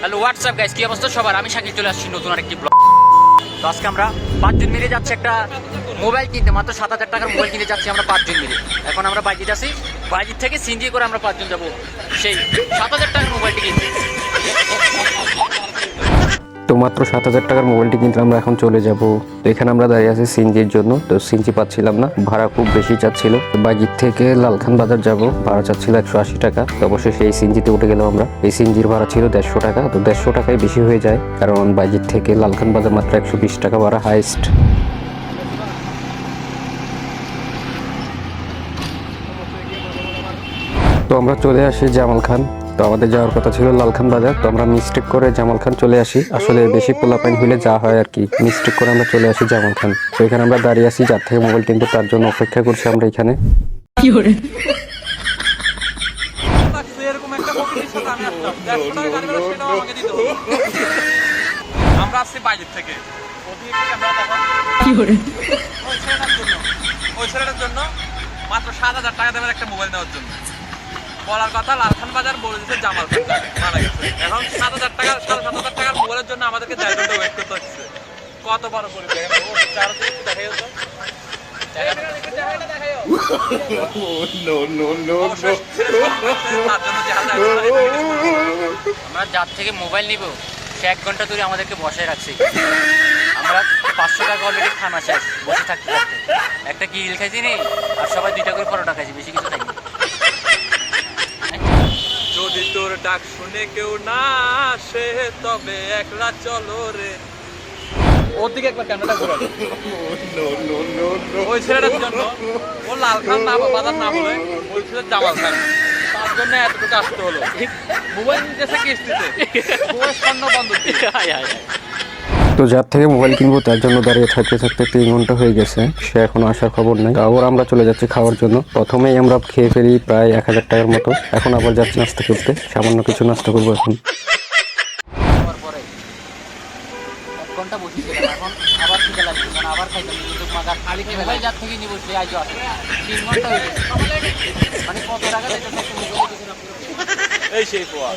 Hello WhatsApp guys কি অবস্থা সবার? আমি শাকিল চলে আসছি নতুন আরেকটি ব্লগ তো আজকে আমরা পাঁচজন মিলে যাচ্ছি একটা মোবাইল কিনতে। মাত্র সাত হাজার টাকার মোবাইল কিনে যাচ্ছি আমরা পাঁচজন মিলে। এখন আমরা বাইকে যাচ্ছি। বাইজির থেকে সিন্দি করে আমরা পাঁচজন যাব। সেই সাত হাজার টাকার মোবাইলটি কিনতে। তো মাত্র সাত হাজার টাকার মোবাইলটি কিন্তু আমরা এখন চলে যাব। তো এখানে আমরা দাঁড়িয়ে আছি সিনজির জন্য। তো সিনজি পাচ্ছিলাম না, ভাড়া খুব বেশি চাচ্ছিল। বাজির থেকে লালখান বাজার যাব, ভাড়া চাচ্ছিল একশো আশি টাকা। তো অবশ্যই সেই সিনজিতে উঠে গেলাম আমরা। এই সিনজির ভাড়া ছিল দেড়শো টাকা। তো দেড়শো টাকায় বেশি হয়ে যায়, কারণ বাজির থেকে লালখান বাজার মাত্র একশো বিশ টাকা ভাড়া হাইস্ট তো আমরা চলে আসি জামাল খান তো আমাদের যাওয়ার কথা ছিল লালখান বাজার। তো আমরা মিস্টেক করে জামাল খান চলে আসি। আসলে বেশি পোলাপাইন হলে যা হয় আর কি। মিস্টেক করে আমরা চলে আসি জামাল খান। তো এখানে আমরা দাঁড়িয়ে আছি যার থেকে মোবাইল কিনবো তার জন্য অপেক্ষা করছি আমরা এখানে। আমরা আসছি বাইরের থেকে ওই ছেলেটার জন্য। মাত্র সাত হাজার টাকা দেবেন একটা মোবাইল নেওয়ার জন্য। বলার কথা লালখান বাজার বলে দিচ্ছে জামাল খান মারা গেছে। এখন সাত হাজার টাকা সাড়ে সাত হাজার টাকার মোবাইলের জন্য আমাদেরকে দেড় ঘণ্টা ওয়েট করতে হচ্ছে। কত বড় চার দেখাই হাজার আমরা যার থেকে মোবাইল নিব সে এক ঘণ্টা ধরে আমাদেরকে বসায় রাখছে। আমরা পাঁচশো টাকা অলরেডি খানা শেষ বসে থাকতে থাকতে। একটা গ্রিল খাইছি নি? আর সবাই দুইটা করে পরোটা খাইছি বেশি কিছু খাইনি। তোর ডাক শুনে কেউ না আসে, তবে একলা চলো রে। ওর দিকে একবার ক্যামেরাটা ঘুরে ওই ছেলেটার জন্য, ও লাল খান না ওই ছেলে জামাল খান। তার জন্য এতটুকু আসতে হলো। মোবাইল নিতেছে কিস্তিতে। মোবাইল স্বর্ণ বন্ধ। তো যার থেকে মোবাইল কিনবো, তার জন্য দাঁড়িয়ে থাকতে থাকতে তিন ঘণ্টা হয়ে গেছে। সে এখনও আসার খবর নেই। আবার আমরা চলে যাচ্ছি খাওয়ার জন্য। প্রথমেই আমরা খেয়ে ফেলি প্রায় এক হাজার টাকার মতো। এখন আবার যাচ্ছি নাস্তা করতে। সামান্য কিছু নাস্তা করব এখন। এই সেই পোয়া।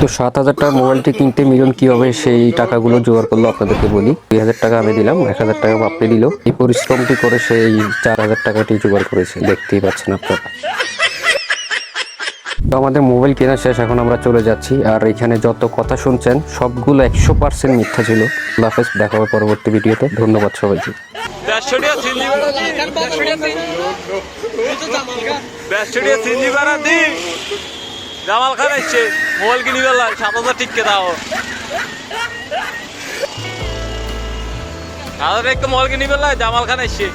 তো সাত হাজার টাকা মোবাইলটি কিনতে মিলন কীভাবে সেই টাকাগুলো জোগাড় করল আপনাদেরকে বলি। দুই হাজার টাকা আমি দিলাম, এক হাজার টাকা আপনি দিল। এই পরিশ্রমটি করে সেই চার হাজার টাকাটি জোগাড় করেছে, দেখতেই পাচ্ছেন আপনারা। তো আমাদের মোবাইল কেনা শেষ, এখন আমরা চলে যাচ্ছি। আর এখানে যত কথা শুনছেন, সবগুলো একশো পার্সেন্ট মিথ্যা ছিল। আল্লাহ হাফেজ, দেখা হবে পরবর্তী ভিডিওতে। ধন্যবাদ সবাইকে। দেড়শোটিয়া জামাল খান এসছে। মোবাইল কিনি বেলা সাত হাজার টিককে দাও। সাত হাজার একটু মোবাইল কিনি বেলা জামাল খান এসছে।